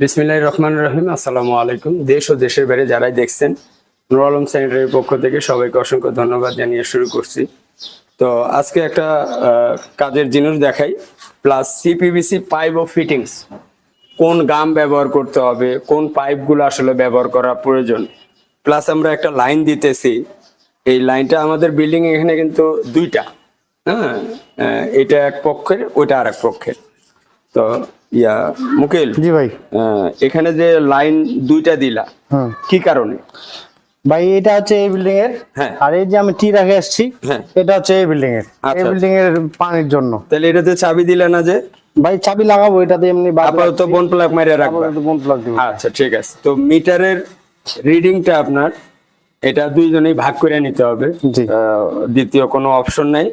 বিসমিল্লাহ রহমান রহিম। আসসালামু আলাইকুম। দেশ ও দেশের বাইরে যারাই দেখছেন নুর আলম স্যানিটারির পক্ষ থেকে সবাইকে অসংখ্য ধন্যবাদ জানিয়ে শুরু করছি। তো আজকে একটা কাজের জিনিস দেখাই প্লাস সিপিবিসি পাইপ ও ফিটিংস কোন গাম ব্যবহার করতে হবে, কোন পাইপগুলো আসলে ব্যবহার করা প্রয়োজন। প্লাস আমরা একটা লাইন দিতেছি। এই লাইনটা আমাদের বিল্ডিং এখানে কিন্তু দুইটা হ্যাঁ? এটা এক পক্ষের, ওইটা আর এক পক্ষের। তো ইয়া মুকিল। জি ভাই। এখানে যে লাইন দুইটা দিলা কি কারণে? ভাই এটা হচ্ছে এই বিল্ডিং এর। হ্যাঁ। আর এই যে আমি টি রাখে আসছি হ্যাঁ। এটা হচ্ছে এই বিল্ডিং এর। আচ্ছা। এই বিল্ডিং এর পানির জন্য। তাহলে এটাতে চাবি দিলে না যে? ভাই চাবি লাগাবো এটাতে এমনি আপাতত বন প্লাগ মারিয়ে রাখবা। আপাতত বন্ধ লাগ দিব। আচ্ছা ঠিক আছে। তো মিটারের রিডিংটা আপনার এটা দুইজনেই ভাগ করে নিতে হবে। দ্বিতীয় কোনো অপশন নাই।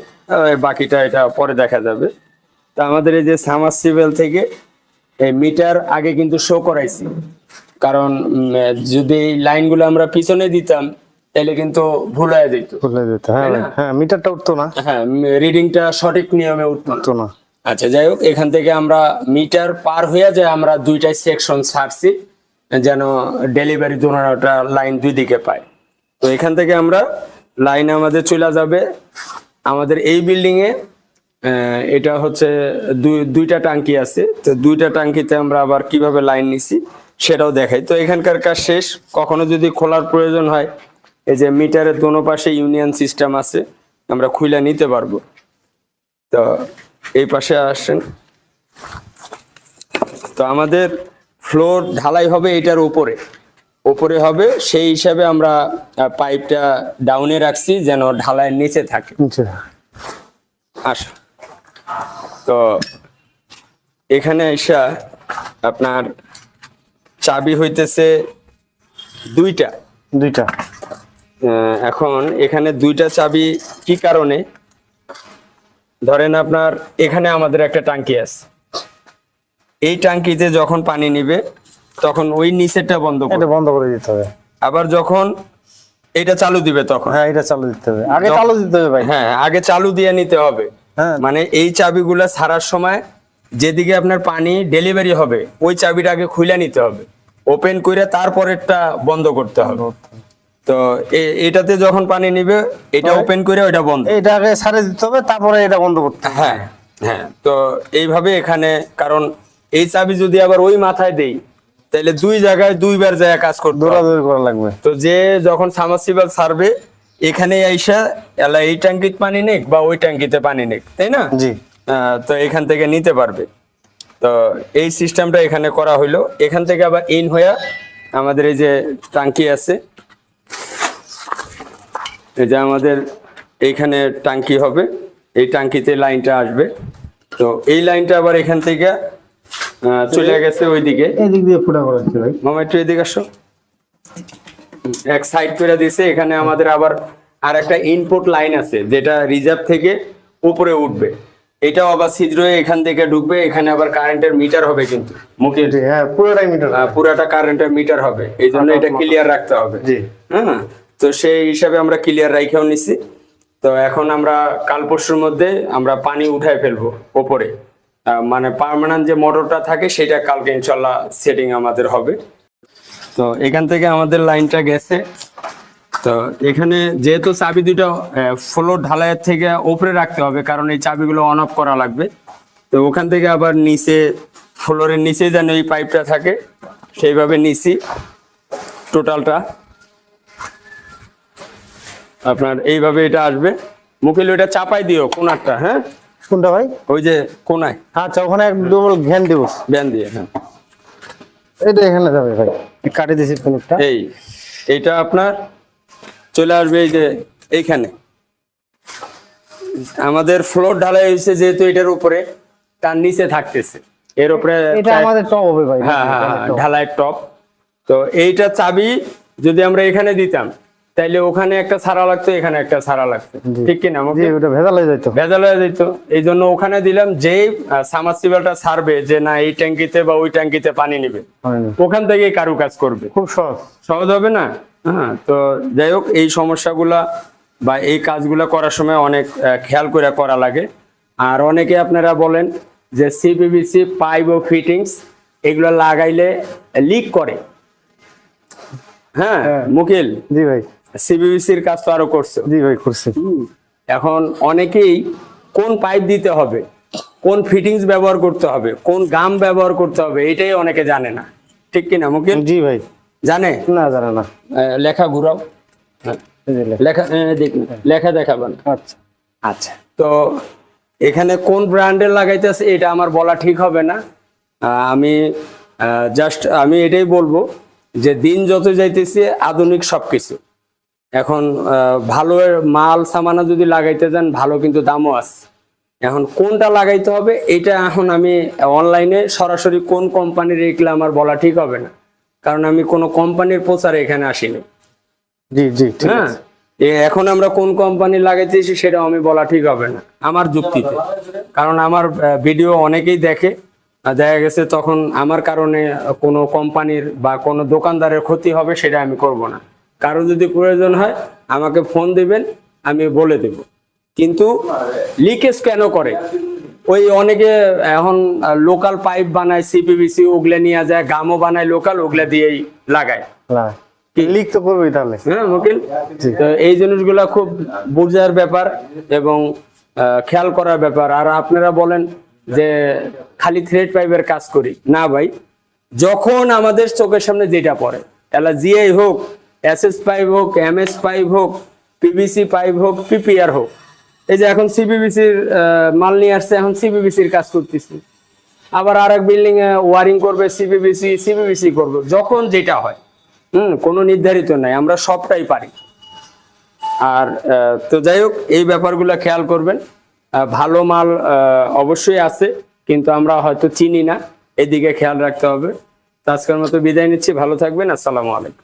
বাকিটা এটা পরে দেখা যাবে। তো আমাদের এই যে সামারসিবেল থেকে এই মিটার আগে কিন্তু শো করাইছি। কারণ যদি এই লাইনগুলো আমরা পিছনে দিতাম তাহলে কিন্তু ভুল হয়ে যেত। খুলে দিতে হ্যাঁ হ্যাঁ মিটারটা উঠতো না। হ্যাঁ রিডিংটা সঠিক নিয়মে উঠতো না। আচ্ছা যাই হোক এখান থেকে আমরা মিটার পার হয়ে যায় আমরা দুইটাই সেকশন ছাড়ছি যেন ডেলিভারি দোনোটা লাইন দুই দিকে পায়। তো এখান থেকে আমরা লাইন আমাদের চলে যাবে। আমাদের এই বিল্ডিং এ আহ, এটা হচ্ছে দুই দুইটা টাঙ্কি আছে। তো দুইটা টাঙ্কিতে আমরা আবার কীভাবে লাইন নিছি সেটাও দেখাই। তো এখানকার কাজ শেষ। কখনো যদি খোলার প্রয়োজন হয় এই যে মিটারের দোনো পাশে ইউনিয়ন সিস্টেম আছে আমরা খুলে নিতে পারব। তো এই পাশে আসেন। তো আমাদের ফ্লোর ঢালাই হবে এটার উপরে। উপরে হবে সেই হিসাবে আমরা পাইপটা ডাউনে রাখছি যেন ঢালাইয়ের নিচে থাকে। আস তো এখানে এসা আপনার চাবি হইতেছে দুইটা। দুইটা। এখন এখানে দুইটা চাবি কি কারণে? ধরেন আপনার এখানে আমাদের একটা টাঙ্কি আছে। এই টাঙ্কিতে যখন পানি নিবে তখন ওই নিচেরটা বন্ধ করে বন্ধ করে দিতে হবে। আবার যখন এটা চালু দিবে তখন। হ্যাঁ এটা চালু দিতে হবে। আগে চালু দিতে হবে ভাই। হ্যাঁ আগে চালু দিয়ে নিতে হবে। মানে এই চাবিগুলো ছাড়ার সময় যেদিকে আপনার পানি ডেলিভারি হবে ওই চাবিটা আগে খুলে নিতে হবে। ওপেন করে তারপরেরটা বন্ধ করতে হবে। তো এটাতে যখন পানি নিবে এটা ওপেন করে ওটা বন্ধ। এটা আগে ছাড়ে দিতে হবে তারপরে এটা বন্ধ করতে হবে। হ্যাঁ হ্যাঁ। তো এইভাবে এখানে কারণ এই চাবি যদি আবার ওই মাথায় দেই তাহলে দুই জায়গায় দুইবার যায় কাজ করতে। দৌড়াদৌড়ি করা লাগবে। তো যে যখন সামারসিবল সারবে এখানে আইসা এলা এই ট্যাঙ্কিতে পানি নেক বা ওই ট্যাঙ্কিতে পানি নেক তাই না? জি। তো এখান থেকে নিতে পারবে। তো এই সিস্টেমটা এখানে করা হইল। এখান থেকে আবার ইন হইয়া আমাদের এই যে টাঙ্কি আছে এই যে আমাদের এইখানে টাঙ্কি হবে। এই টাঙ্কিতে লাইনটা আসবে। তো এই লাইনটা আবার এখান থেকে চলে গেছে ওইদিকে। এদিক দিয়ে ফুটা করে দিতে ভাই। মামা একটু এদিকে আসো। এক সাইড করে দিছে এখানে আমাদের আবার আর একটা ইনপুট লাইন আছে যেটা রিজার্ভ থেকে উপরে উঠবে। এটাও আবার ছিদ্র হয়ে এখান থেকে ঢুকবে এখানে আবার কারেন্টের মিটার হবে কিন্তু। মুখে হ্যাঁ পুরোটাই মিটার পুরাটা কারেন্টের মিটার হবে এই জন্য এটা ক্লিয়ার রাখতে হবে। জি। হ্যাঁ তো সেই হিসাবে আমরা ক্লিয়ার রাইখেও নিছি। তো এখন আমরা কাল পরশুর মধ্যে আমরা পানি উঠায় ফেলব ওপরে। মানে পার্মানেন্ট যে মোটরটা থাকে সেটা কালকে ইনশাল্লাহ সেটিং আমাদের হবে। তো এখান থেকে আমাদের লাইনটা গেছে। তো এখানে যেহেতু চাবি দুটো ফ্লোর ঢালাইয়ের থেকে উপরে রাখতে হবে কারণ এই চাবিগুলো অন অফ করা লাগবে। তো ওখান থেকে আবার নিচে ফ্লোরের নিচে যেন এই পাইপটা থাকে সেইভাবে নিচি টোটালটা আপনার এইভাবে এটা আসবে। মুখিল ওইটা চাপাই দিও কোনারটা হ্যাঁ? কোনটা ভাই? ওই যে কোনায়। আচ্ছা ওখানে এক ডবল ঘ্যান দিব ব্যান দিয়ে হ্যাঁ। এটা এখানে যাবে ভাই। কাটি দিছি এই এটা আপনার চলে আসবে এই যে এইখানে। আমাদের ফ্লোর ঢালাই হয়েছে যেহেতু এটার উপরে তার নিচে থাকতেছে। এর উপরে এটা আমাদের টপ হবে ভাই। হ্যাঁ হ্যাঁ ঢালাই টপ তো এইটা চাবি যদি আমরা এখানে দিতাম তাইলে ওখানে একটা ছাড়া লাগতো এখানে একটা ছাড়া লাগতো। ঠিক কিনা জি আমাকে ওটা ভেজাল হয়ে যাইতো। ভেজাল হয়ে যেত এই জন্য ওখানে দিলাম যেই সামারসিবলটা ছাড়বে যে না এই ট্যাঙ্কিতে বা ওই ট্যাঙ্কিতে পানি নিবে ওখান থেকেই কারু কাজ করবে। খুব সহজ। সহজ হবে না? হ্যাঁ তো যাই হোক এই সমস্যাগুলা বা এই কাজগুলো করার সময় অনেক খেয়াল করে করা লাগে। আর অনেকে আপনারা বলেন যে সিপিবিসি পাইপ ও ফিটিংস এগুলো লাগাইলে লিক করে। হ্যাঁ হ্যাঁ। মুকিল? জি ভাই। সিবিবিসির কাজ তো আরও করছে। জি ভাই করছে। এখন অনেকেই কোন পাইপ দিতে হবে কোন ফিটিংস ব্যবহার করতে হবে কোন গাম ব্যবহার করতে হবে এটাই অনেকে জানে না। ঠিক কি কিনা মুকিল জি ভাই। জানে? না জানা না। লেখা ঘুরাও। হ্যাঁ, লেখা। লেখা আহ, দেখ লেখা দেখাবেন। আচ্ছা। আচ্ছা তো এখানে কোন ব্র্যান্ডের লাগাইতেছে এটা আমার বলা ঠিক হবে না। আমি জাস্ট আমি এটাই বলব যে দিন যত যাইতেছে আধুনিক সবকিছু। এখন ভালো মাল সামানা যদি লাগাইতে যান ভালো কিন্তু দামও আছে। এখন কোনটা লাগাইতে হবে এটা এখন আমি অনলাইনে সরাসরি কোন কোম্পানির এগুলো আমার বলা ঠিক হবে না। কারণ আমি কোনো কোম্পানির প্রচারে এখানে আসিনি। জি জি হ্যাঁ? এখন আমরা কোন কোম্পানি লাগাইতেছি সেটা আমি বলা ঠিক হবে না আমার যুক্তিতে। কারণ আমার ভিডিও অনেকেই দেখে দেখা গেছে তখন আমার কারণে কোনো কোম্পানির বা কোনো দোকানদারের ক্ষতি হবে সেটা আমি করব না। কারও যদি প্রয়োজন হয় আমাকে ফোন দিবেন আমি বলে দেব। কিন্তু লিকেজ কেন করে? ওই অনেকে এখন লোকাল পাইপ বানায় সিপিবিসি ওগুলা নিয়ে যায় গামও বানায় লোকাল ওগুলা দিয়েই লাগায়। লিক তো করবেই তাহলে। হ্যাঁ মুকিল? তো এই জিনিসগুলো খুব বোঝার ব্যাপার এবং খেয়াল করার ব্যাপার। আর আপনারা বলেন যে খালি থ্রেড পাইপের কাজ করি। না ভাই যখন আমাদের চোখের সামনে যেটা পড়ে তাহলে জিআই হোক এস এস পাইপ হোক এম এস পাইপ হোক পিভিসি পাইপ হোক পিপিআর হোক। এই যে এখন সিবিবিসির মাল নিয়ে আসছে, এখন সিবিবিসির কাজ করতেছি। আবার আর এক বিল্ডিং এ ওয়ারিং করবে সিবিবিসি সিবিবিসি করবে, যখন যেটা হয়। হুম, কোনো নির্ধারিত নাই, আমরা সবটাই পারি। আর তো যাই হোক, এই ব্যাপারগুলো খেয়াল করবেন। ভালো মাল অবশ্যই আছে, কিন্তু আমরা হয়তো চিনি না। এদিকে খেয়াল রাখতে হবে। আজকের মতো বিদায় নিচ্ছি, ভালো থাকবেন, আসসালামু আলাইকুম।